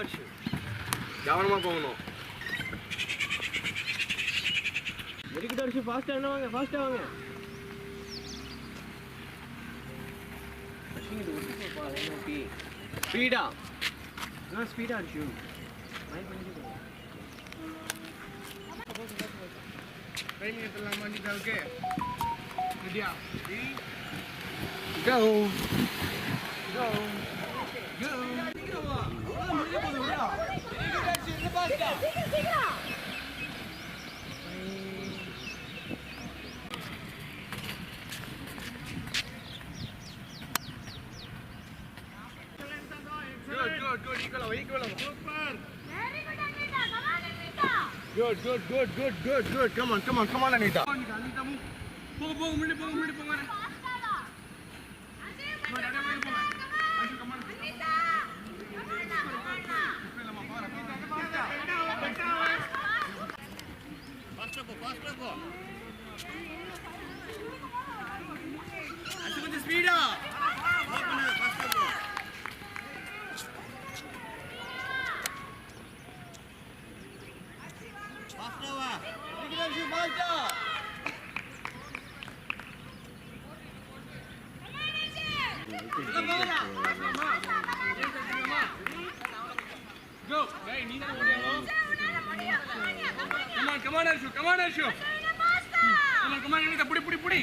அடிச்சு கவனமாக போகணும். மெடிக்கிட்ட அடிச்சு ஃபாஸ்ட்டாக என்ன வாங்க ஃபாஸ்ட்டாக வாங்க. ஸ்பீடா நான் ஸ்பீடாக அடிச்சு. மைண்ட் பண்ணிட்டு ட்ரைனிங் பண்ணிட்டா ஓகே ரெடியா Go. Go. Good, good, good, good, good, good. Come on, come on, come on, Anita. Come on, Anita, move. Pogo, pogo, move, pogo, move, pogo. Go! Hey, need that one. Commander shoe commander shoe command command ಪುಡಿ ಪುಡಿ ಪುಡಿ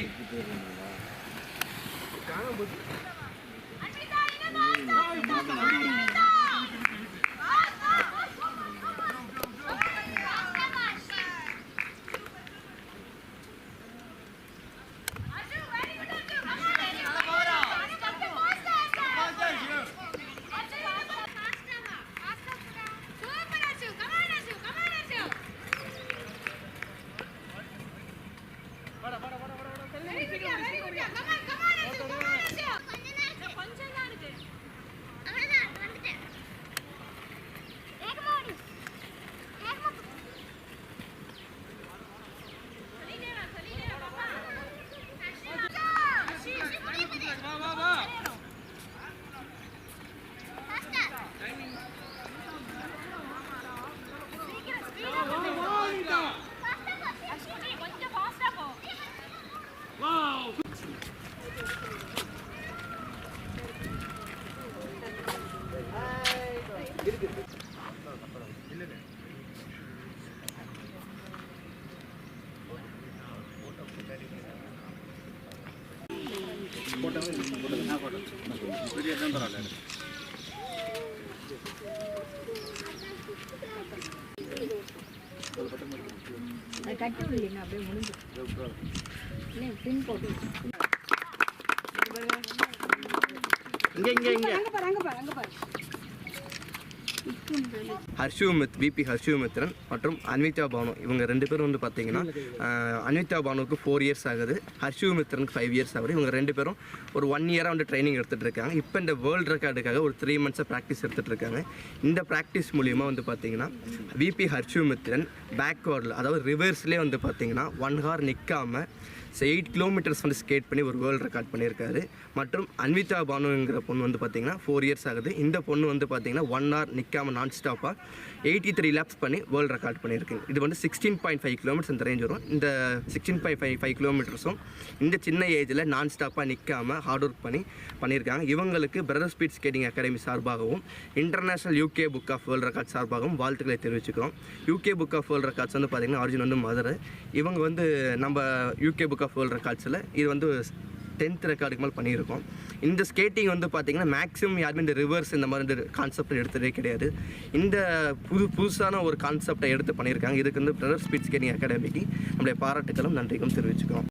ಕಾಣಬಹುದು கட்டி விடலைங்க அப்படியே முடிஞ்சு இல்லை பின் போட்டு இங்கே இங்கே இங்கே. அங்கே பாரு அங்கே பாரு அங்கே பாரு. Sandal. மித் பிபி ஹர்ஷுமித்ரன் மற்றும் அன்விதா பானு. இவங்க ரெண்டு பேரும் வந்து பார்த்தீங்கன்னா அன்விதா பானுக்கு ஃபோர் இயர்ஸ் ஆகுது. ஹர்ஷுமித்ரனுக்கு ஃபைவ் இயர்ஸ் ஆகுது. இவங்க ரெண்டு பேரும் ஒரு ஒன் இயராக வந்து ட்ரைனிங் எடுத்துகிட்டு இருக்காங்க. இப்போ இந்த வேர்ல்டு ரெக்கார்டுக்காக ஒரு த்ரீ மந்த்ஸாக ப்ராக்டிஸ் எடுத்துகிட்டு இருக்காங்க. இந்த ப்ராக்டிஸ் மூலியமாக வந்து பார்த்தீங்கன்னா விபி ஹர்ஷுமித்ரன் பேக்வேர்டில் அதாவது ரிவர்ஸ்லேயே வந்து பார்த்தீங்கன்னா ஒன் ஹார் நிற்காம எயிட் கிலோமீட்டர்ஸ் வந்து ஸ்கேட் பண்ணி ஒரு வேர்ல்டு ரெக்கார்ட் பண்ணியிருக்காரு. மற்றும் அன்விதா பானுங்கிற பொண்ணு வந்து பார்த்தீங்கன்னா ஃபோர் இயர்ஸ் ஆகுது. இந்த பொண்ணு வந்து பார்த்தீங்கன்னா ஒன் ஹவர் நிற்காம நான் ஸ்டாப்பாக எயிட்டி த்ரீ லேப்ஸ் பண்ணி வேர்ல்டு ரெக்கார்ட் பண்ணியிருக்கு இது வந்து சிக்ஸ்டீன் பாயிண்ட் ஃபைவ் கிலோமீட்டர்ஸ் இந்த ரேஞ்ச் வரும். இந்த சிக்ஸ்டீன் பாயிண்ட் ஃபைவ் ஃபைவ் கிலோமீட்டர்ஸும் இந்த சின்ன ஏஜில் நான் ஸ்டாப்பாக நிற்காம ஹார்ட் ஒர்க் பண்ணி பண்ணியிருக்காங்க. இவங்களுக்கு பிரதர் ஸ்பீட் ஸ்கேட்டிங் அகாடமி சார்பாகவும் international UK book of world record சார்பாகவும் வாழ்த்துக்களை தெரிவிச்சுக்கிறோம். UK book of world records வந்து பார்த்தீங்கன்னா ஆரிஜின் வந்து மதுரை. இவங்க வந்து நம்ம யூகே புக் ஆஃப் வேர்ல்டு ரெக்கார்ட்ஸில் இது வந்து டென்த் ரெக்கார்டுக்கு மேலே பண்ணியிருக்கோம். இந்த ஸ்கேட்டிங் வந்து பார்த்தீங்கன்னா மேக்ஸிமம் யாருமே இந்த ரிவர்ஸ் இந்த மாதிரி இந்த கான்செப்ட் எடுத்ததே கிடையாது. இந்த புது புதுசான ஒரு கான்செப்டை எடுத்து பண்ணியிருக்காங்க. இதுக்கு வந்து பிரதர் ஸ்பீட் ஸ்கேட்டிங் அகாடமிக்கு நம்முடைய பாராட்டுகளும் நன்றிகளும் தெரிவிச்சுக்கிறோம்.